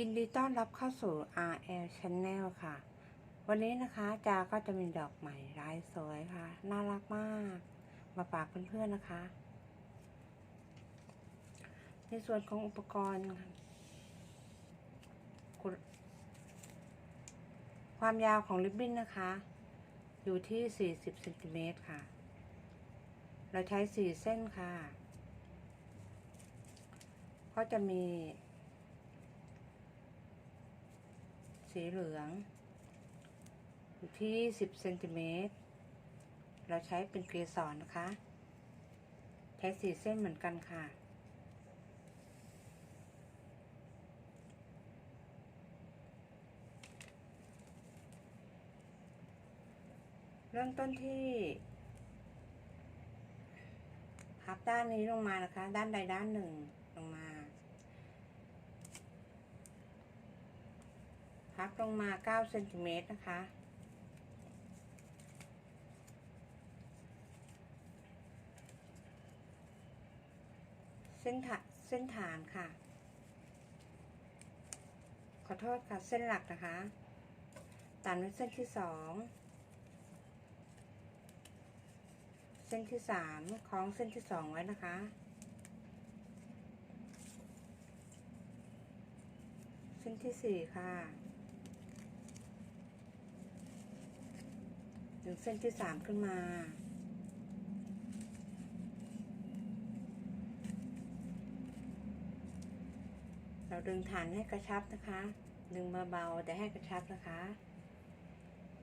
ยินดีต้อนรับเข้าสู่ RL Channel ค่ะ วันนี้นะคะจาก็จะมีดอกใหม่ลายสวยค่ะ น่ารักมาก มาฝากเพื่อนๆนะคะ ในส่วนของอุปกรณ์ค่ะคุณความยาวของริบบิ้นนะคะ อยู่ที่ 40เซนติเมตรค่ะ เราใช้ 4 เส้นค่ะ ก็จะมี สีเหลืองอยู่ที่ 10เซนติเมตรเราใช้เป็นเกสรนะคะ ใช้สีเส้นเหมือนกันค่ะ เริ่มต้นที่พับด้านนี้ลงมานะคะ ด้านใดด้านหนึ่งลงมา พับลงมา9เซนติเมตรนะคะ เส้นฐานเส้นฐานค่ะ ขอโทษค่ะ เส้นหลักนะคะตามด้วยเส้นที่สองเส้นที่สามคล้องเส้นที่สองไว้นะคะ เส้นที่สี่ค่ะ ถึงเส้นที่สามขึ้นมาเราดึงฐานให้กระชับนะคะ ดึงเบาๆแต่ให้กระชับนะคะ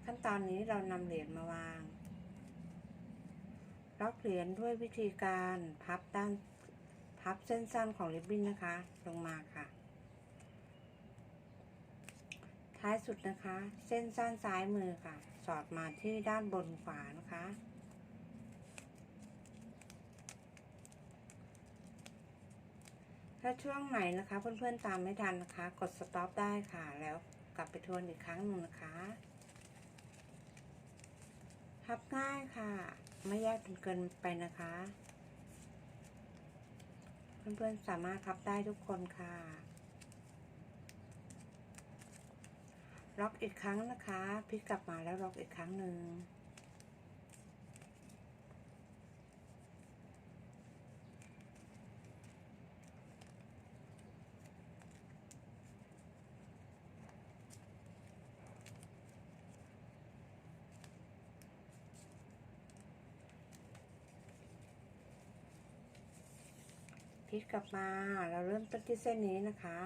ขั้นตอนนี้เรานำเหรียญมาวาง ล็อกเหรียญด้วยวิธีการพับด้าน พับเส้นสั้นของริบบิ้นนะคะ ลงมาค่ะ ท้ายสุดนะคะ เส้นสั้นซ้ายมือค่ะ สอดมาที่ด้านบนขวานะคะ ถ้าช่วงไหนนะคะ เพื่อนๆตามไม่ทันนะคะ กดสต็อปได้ค่ะ แล้วกลับไปทวนอีกครั้งหนึ่งนะคะพับง่ายค่ะ ไม่ยากจนเกินไปนะคะ เพื่อนๆสามารถพับได้ทุกคนค่ะ ล็อกอีกครั้งนะคะพลิกกลับมาแล้วล็อกอีกครั้งหนึ่งพลิกกลับมาเราเริ่มต้นที่เส้นนี้นะคะ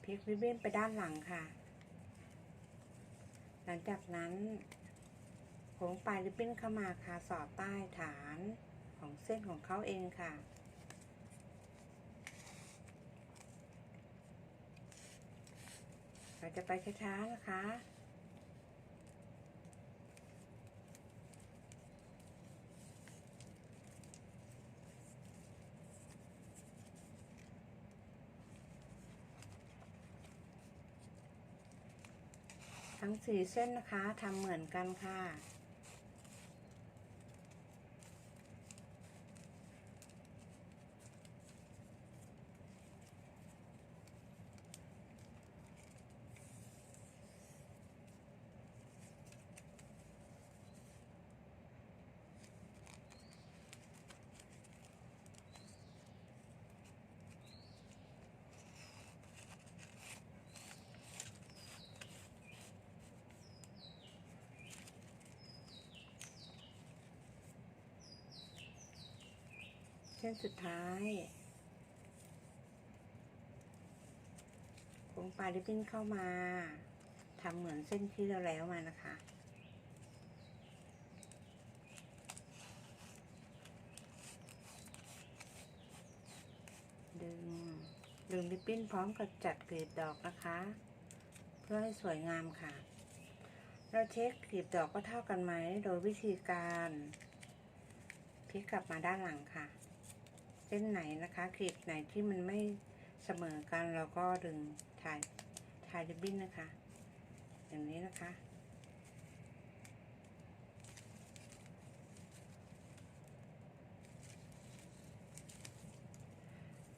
พ ลิกริบบิ้นไปด้านหลังค่ะ หลังจากนั้นโค้งปลายริบบิ้นเข้ามาค่ะสอดใต้ฐานของเส้นของเขาเองค่ะ เราจะไปช้าๆนะคะ ทั้งสี่เส้นนะคะทำเหมือนกันค่ะ เส้นสุดท้ายโค้งปลายริบบิ้นเข้ามาทำเหมือนเส้นที่เราแล้วมานะคะดึงดึงริบบิ้นพร้อมกับจัดกลีบดอกนะคะ เพื่อให้สวยงามค่ะ เราเช็คกลีบดอกก็เท่ากันไหมโดยวิธีการพลิกกลับมาด้านหลังค่ะ เส้นไหนนะคะกลีบไหนที่มันไม่เสมอกันเราก็ดึงถ่ายถ่ายริบบิ้นนะคะ อย่างนี้นะคะ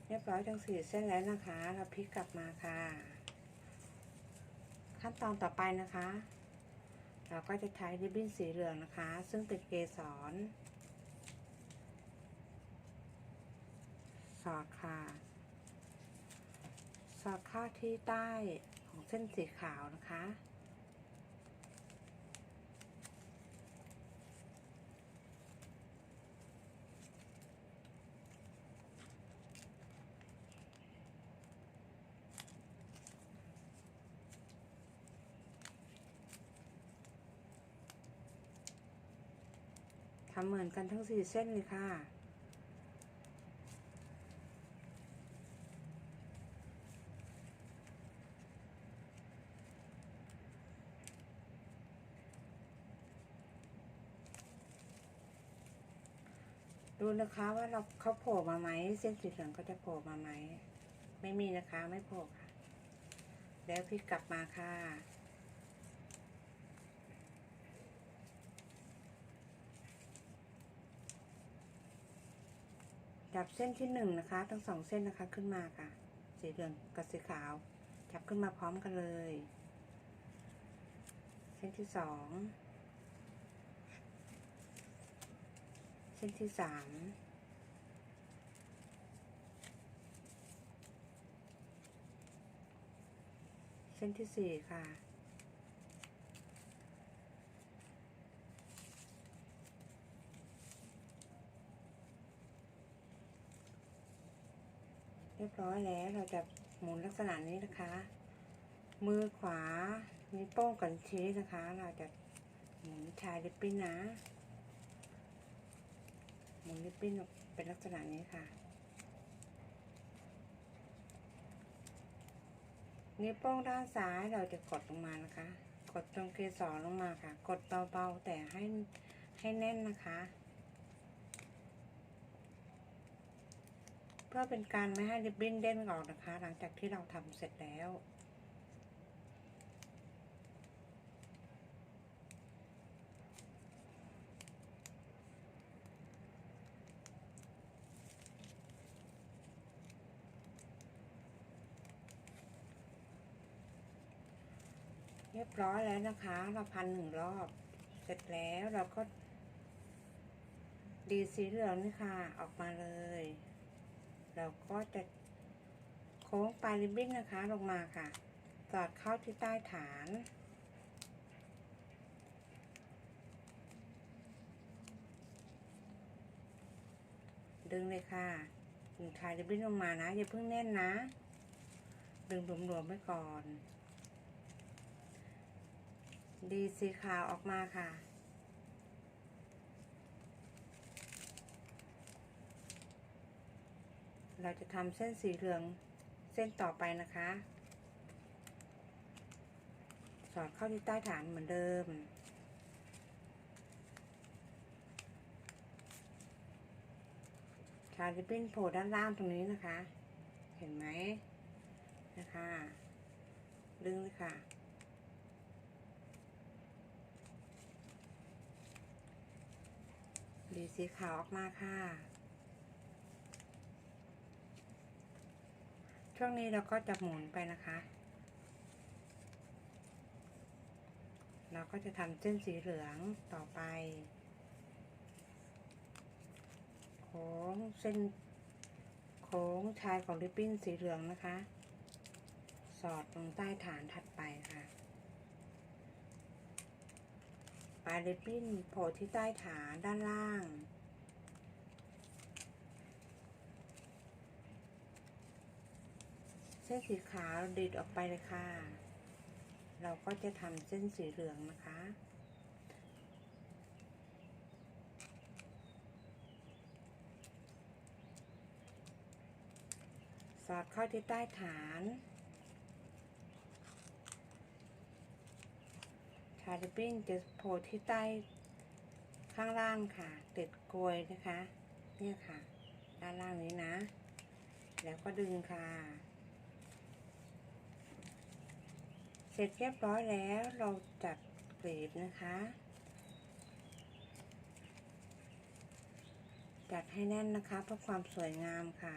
ในรียบร้อยทั้งสี่เส้นแล้วนะคะ เราพลิกกลับมาค่ะ ขั้นตอนต่อไปนะคะ เราก็จะใช้ริบบิ้นสีเหลืองนะคะ ซึ่งเป็นเกสร สอดค่ะสอดเข้าที่ใต้ของเส้นสีขาวนะคะทำเหมือนกันทั้งสี่เส้นเลยค่ะ นะคะว่าเราเขาโผล่มาไหมเส้นสีเหลืองก็จะโผล่มาไหมไม่มีนะคะไม่โผล่ค่ะ แล้วพี่กลับมาค่ะจับเส้นที่หนึ่งนะคะ ทั้งสองเส้นนะคะขึ้นมาค่ะ สีเหลืองกับสีขาว จับขึ้นมาพร้อมกันเลย เส้นที่สอง ส้นที่สามเส้นที่สี่ค่ะ เรียบร้อยแล้วเราจะหมุนลักษณะนี้นะคะ มือขวานิ้วโป้งกับชี้นะคะ เราจะหมุนชายริบบิ้นนะ หมุนริบบิ้นเป็นลักษณะนี้ค่ะ นิ้วโป้งด้านซ้ายเราจะกดลงมานะคะ กดตรงเกสรลงมาค่ะ กดเบาๆแต่ให้ให้แน่นนะคะ เพื่อเป็นการไม่ให้ริบบิ้นเด้งออกนะคะ หลังจากที่เราทำเสร็จแล้ว รียบร้อยแล้วนะคะ เราพันหนึ่งรอบ เสร็จแล้วเราก็ ดีสีเหลืองนี่ค่ะออกมาเลย เราก็จะโค้งปลายริบบิ้นนะคะลงมาค่ะ สอดเข้าที่ใต้ฐานดึงเลยค่ะดึงคลายริบบิ้นลงมานะ อย่าเพิ่งแน่นนะ ดึงหลวมๆไว้ก่อน ดีสีขาวออกมาค่ะ เราจะทำเส้นสีเหลืองเส้นต่อไปนะคะ สอดเข้าที่ใต้ฐานเหมือนเดิมชาริบบิ้นโผล่ด้านล่างตรงนี้นะคะ เห็นไหมนะคะ ดึงเลยค่ะ ดีสีขาวออกมาค่ะ ช่วงนี้เราก็จะหมุนไปนะคะ เราก็จะทำเส้นสีเหลืองต่อไป โค้งเส้นโค้งชายของริบบิ้นสีเหลืองนะคะ สอดลงใต้ฐานถัดไปค่ะ ปลายริบบิ้นโผล่ที่ใต้ฐานด้านล่าง เส้นสีขาวดีดออกไปเลยค่ะ เราก็จะทำเส้นสีเหลืองนะคะสอดเข้าที่ใต้ฐาน ชาริบบิ้นจะโผล่ที่ใต้ข้างล่างค่ะ ติดกลวยนะคะ เนี่ยค่ะ ด้านล่างนี้นะ แล้วก็ดึงค่ะ เสร็จเรียบร้อยแล้วเราจัดกลีบนะคะ จัดให้แน่นนะคะเพื่อความสวยงามค่ะ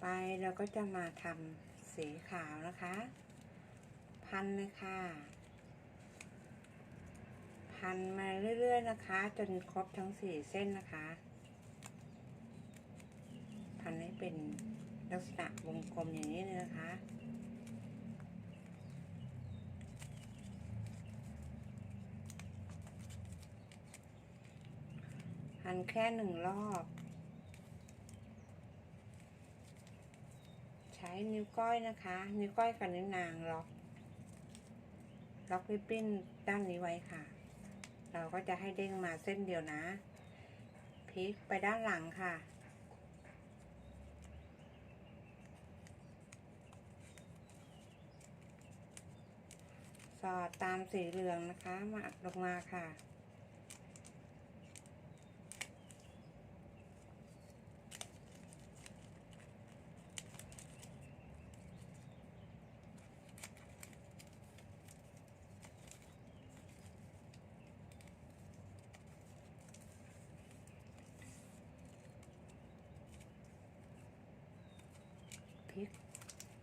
ไปเราก็จะมาทำสีขาวนะคะ พันเลยค่ะ พันมาเรื่อยๆนะคะ จนครบทั้งสี่เส้นนะคะ พันให้เป็นลักษณะวงกลมอย่างนี้เลยนะคะพันแค่หนึ่งรอบ ใช้ นิ้วก้อยนะคะ นิ้วก้อยกับนิ้วนางล็อก ล็อกริบบิ้นด้านนี้ไว้ค่ะ เราก็จะให้เด้งมาเส้นเดียวนะ พลิกไปด้านหลังค่ะ สอดตามสีเหลืองนะคะ มาลงมาค่ะ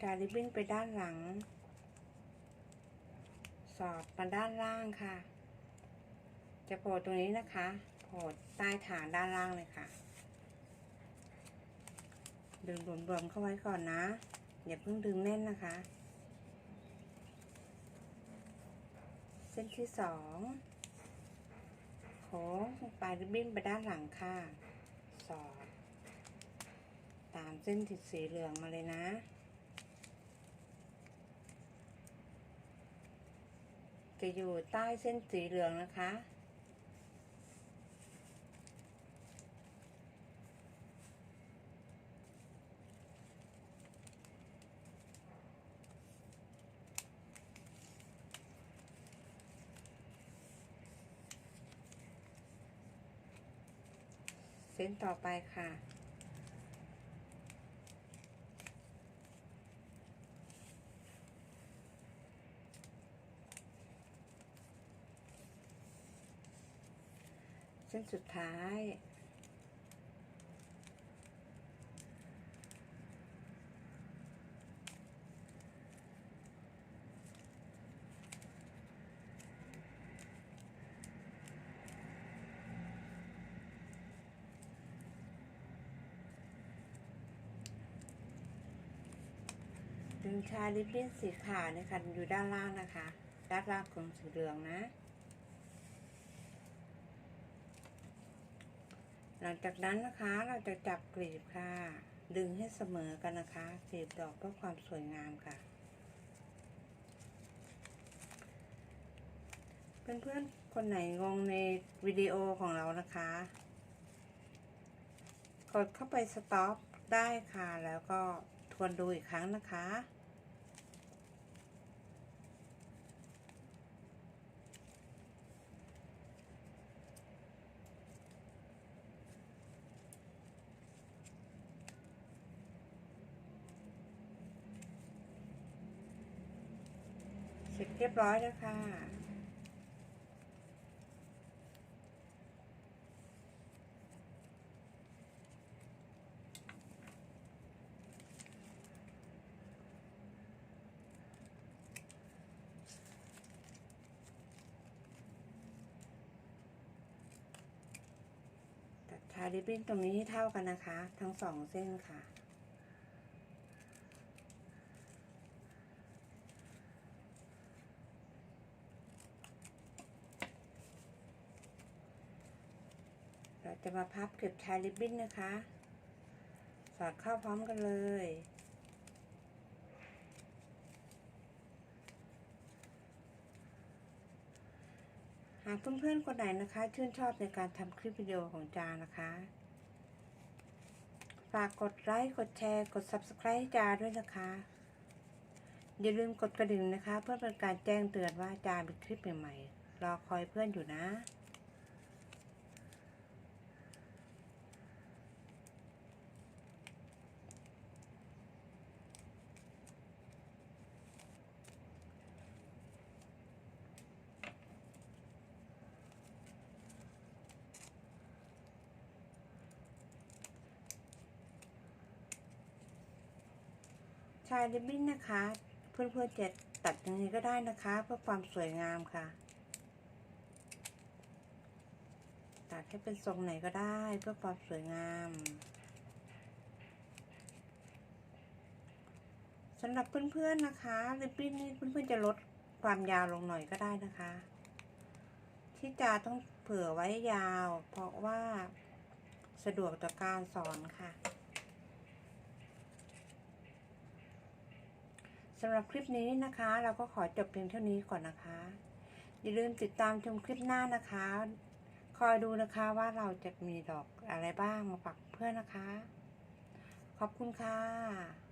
าลิบบิ้นไปด้านหลัง สอดมาด้านล่างค่ะ จะโผล่ตรงนี้นะคะโผล่ใต้ฐานด้านล่างเลยค่ะดึงรวมๆเข้าไว้ก่อนนะอย่าเพิ่งดึงแน่นนะคะ เส้นที่สองโค้งปลายริบบิ้นไปด้านหลังค่ะ สอด ตามเส้นติดสีเหลืองมาเลยนะ จะอยู่ใต้เส้นสีเหลืองนะคะ เส้นต่อไปค่ะ ส้นสุดท้าย ดึงชายริบบิ้นสีขาวนะคะอยู่ด้านล่างนะคะ ด้านล่างของสีเหลืองนะ หลังจากนั้นนะคะเราจะจับกลีบค่ะ ดึงให้เสมอกันนะคะกลีบดอกเพื่อความสวยงามค่ะ เพื่อนๆคนไหนงงในวิดีโอของเรานะคะ กดเข้าไปสต็อปได้ค่ะ แล้วก็ทวนดูอีกครั้งนะคะ เรียบร้อยแล้วค่ะ ตัดชายริบบิ้นตรงนี้ให้เท่ากันนะคะ ทั้งสองเส้นค่ะ จะมาพับเก็บชายริบบิ้นนะคะ สอดเข้าพร้อมกันเลย หากเพื่อนๆคนไหนนะคะ ชื่นชอบในการทำคลิปวิดีโอของจานะคะ ฝากกดไลค์ กดแชร์ กด Subscribe ให้จาด้วยนะคะ อย่าลืมกดกระดิ่งนะคะ เพื่อเป็นการแจ้งเตือนว่าจามีคลิปใหม่ๆ รอคอยเพื่อนอยู่นะ ชายริบบิ้นนะคะ เพื่อนๆจะตัดยังไงก็ได้นะคะ เพื่อความสวยงามค่ะ ตัดให้เป็นทรงไหนก็ได้เพื่อความสวยงามสำหรับเพื่อนๆนะคะริบบิ้นนี่เพื่อนๆจะลดความยาวลงหน่อยก็ได้นะคะ ที่จะต้องเผื่อไว้ยาว เพราะว่าสะดวกต่อการสอนค่ะ สำหรับคลิปนี้นะคะ เราก็ขอจบเพียงเท่านี้ก่อนนะคะ อย่าลืมติดตามชมคลิปหน้านะคะ คอยดูนะคะว่าเราจะมีดอกอะไรบ้างมาฝากเพื่อนนะคะ ขอบคุณค่ะ